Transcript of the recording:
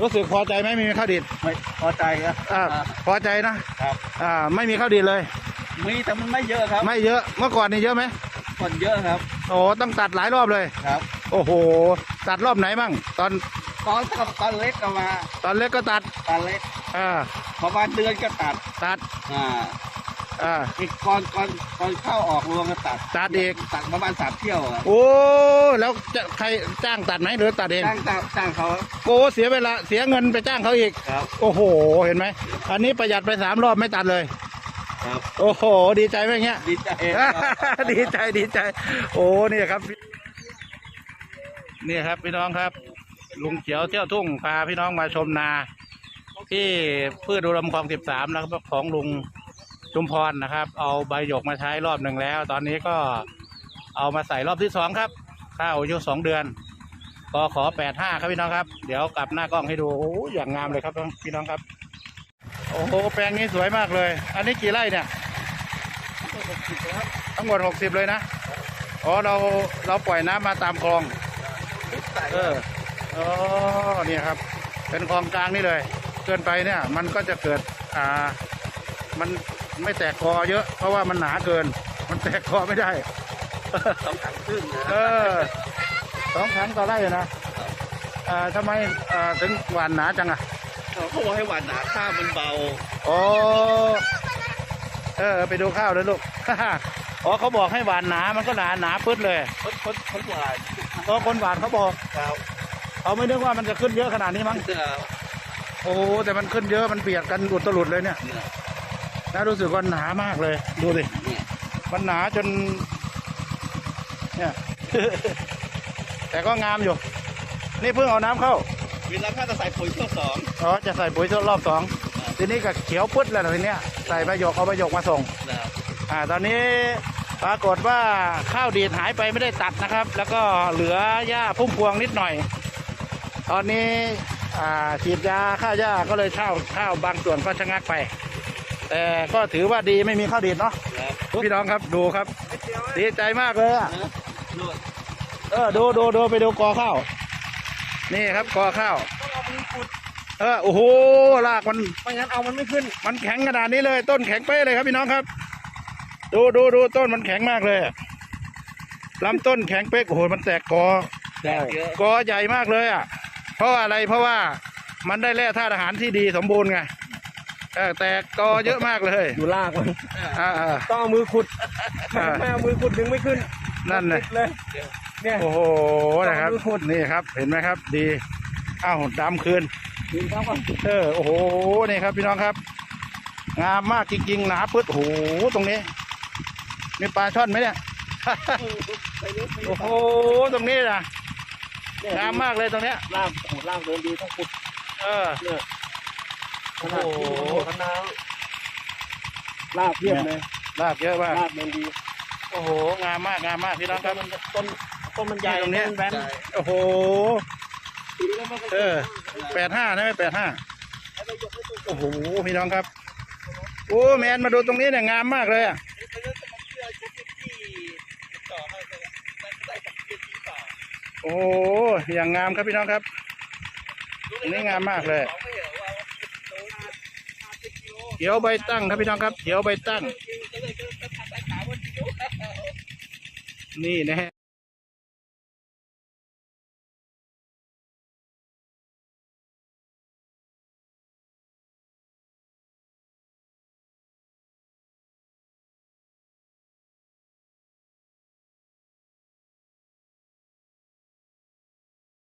รู้สึกพอใจไหมไม่มีข้าวดิดไม่พอใจครับอ่าอ่า พอใจนะครับ อ่าไม่มีข้าวดิดเลย มีแต่มันไม่เยอะครับไม่เยอะเมื่อก่อนนี่เยอะไหมคนเยอะครับโอ้ต้องตัดหลายรอบเลย ครับ โอ้โห ตัดรอบไหนบ้างตอนตอนกับตอนเล็กก็มาตอนเล็กก็ตัดตอนเล็กอ่าประมาณเดือนก็ตัด ตัดอ่า อ่า อีกก่อนก่อนก่อนเข้าออกรวงก็ตัดตัดอีก ตัดประมาณสามเที่ยวอะโอ้แล้วจะใครจ้างตัดไหมหรือตัดเองจ้างจ้างจ้างเขาโอ้เสียเวลาเสียเงินไปจ้างเขาอีก ครับ โอ้โห เห็นไหม อันนี้ประหยัดไปสามรอบไม่ตัดเลย ครับ โอ้โห ดีใจไหมเงี้ย ดีใจครับ ดีใจดีใจ โอ้เนี่ยครับนี่ครับพี่น้องครับ ลุงเขียวเที่ยวทุ่งพาพี่น้องมาชมนา ที่พืชอุดมคลองสิบสามนะครับของลุง จุมพรนะครับ เอาใบหยกมาใช้รอบหนึ่งแล้ว ตอนนี้ก็เอามาใส่รอบที่สองครับ ข้าวอายุสองเดือนก็ขอแปดห้าครับพี่น้องครับ เดี๋ยวกลับหน้ากล้องให้ดูโอ้อย่างงามเลยครับพี่น้องครับ โอ้โหแปลงนี้สวยมากเลย อันนี้กี่ไร่เนี่ยทั้งหมดหกสิบเลยนะอ๋อเราเราปล่อยน้ำมาตามคลองเอออ๋อเนี่ยครับ เป็นคลองกลางนี่เลย เกินไปเนี่ย มันก็จะเกิดอ่ามัน ไม่แตกคอเยอะ เพราะว่ามันหนาเกิน มันแตกคอไม่ได้สองถังครึ่งนะเออสองครั้งต่อไร่อะนะอ่าทำไมอ่าถึงหวานหนาจังอะเขาบอกให้หวานหนาข้าวมันเบาโอ้เออไปดูข้าวเลยลูกอ๋อเขาบอกให้หวานหนา มันก็หนาหนาปึ๊ดเลยคนคนคนหวานเพราะคนหวานเขาบอกครับเขาไม่นึกว่ามันจะขึ้นเยอะขนาดนี้มั้งเสื้อโอ้โหแต่มันขึ้นเยอะมันเบียดกันอุตลุดเลยเนี่ย เนี่ยน่ารู้สึกว่าหนามากเลย ดูสิเนี่ยมันหนาจน เนี่ย แต่ก็งามอยู่ นี่เพิ่งเอาน้ำเข้าเวลาถ้าจะใส่ปุ๋ยช่วงสองอ๋อจะใส่ปุ๋ยรอบสองทีนี้ก็เขียวปึ๊ดแล้วทีเนี้ยใส่ประโยกเอาประโยกมาส่งนะครับอ่า ตอนนี้ปรากฏว่าข้าวดีดหายไปไม่ได้ตัดนะครับ แล้วก็เหลือหญ้าพุ่มพวงนิดหน่อย ตอนนี้อ่าฉีดยาฆ่าหญ้าก็เลยข้าวข้าวบางส่วนก็ชะงักไป แต่ก็ถือว่าดีไม่มีข้าวดีดเนาะครับพี่น้องครับดูครับ ดีใจมากเลยอะนะนวดเออดูดูดูไปดูกอข้าว นี่ครับกอข้าวต้องเอามือขุดเออโอ้โหรากมันไม่งั้นเอามันไม่ขึ้น มันแข็งขนาดนี้เลย ต้นแข็งเป๊ะเลยครับพี่น้องครับ ดูดูดูต้นมันแข็งมากเลยอะลำต้นแข็งเป๊กโอ้โหมันแตกกอแตกเยอะกอใหญ่มากเลยอะเพราะว่าอะไรเพราะว่ามันได้แร่ธาตุอาหารที่ดีสมบูรณ์ไง เออแตกกอเยอะมากเลยอยู่ลากมันอ่าอ่าต้องเอามือขุดอ่า ไม่เอามือขุดดึงไม่ขึ้นนั่นเลยเลยเนี่ย โอ้โหนะครับต้องดูขุดนี่ครับ เห็นไหมครับ ดี อ้าวดำคืน ดึงเข้าก่อนเออ โอ้โห นี่ครับพี่น้องครับ งามมากจริงๆ หนาปึ๊ดโอ้โห ตรงนี้ มีปลาช่อนไหมเนี่ย ไปเรื่อยไปเรื่โอ้อยโห ตรงนี้นะเนี่ยงามมากเลยตรงเนี้ย ลากโอ้โหลากเดินดีต้องขุดเออ เนี่ย ขนาดโอ้โห ขนาดลากเพียบเลยรากเยอะมาก ลากเดินดีโอ้โห งามมาก งามมากพี่น้องครับมันต้นต้นมันใหญ่ตรงเนี้ยต้นแบนใช่โอ้โห เออ แปดห้านะแปดห้า โอ้โห พี่น้องครับ โอ้ แมนมาดูตรงนี้เนี่ยงามมากเลยอะ โอ้โหอย่างงามครับพี่น้องครับตรงนี้งามมากเลยเขียวใบตั้งครับพี่น้องครับเขียวใบตั้ง นี่นะฮะ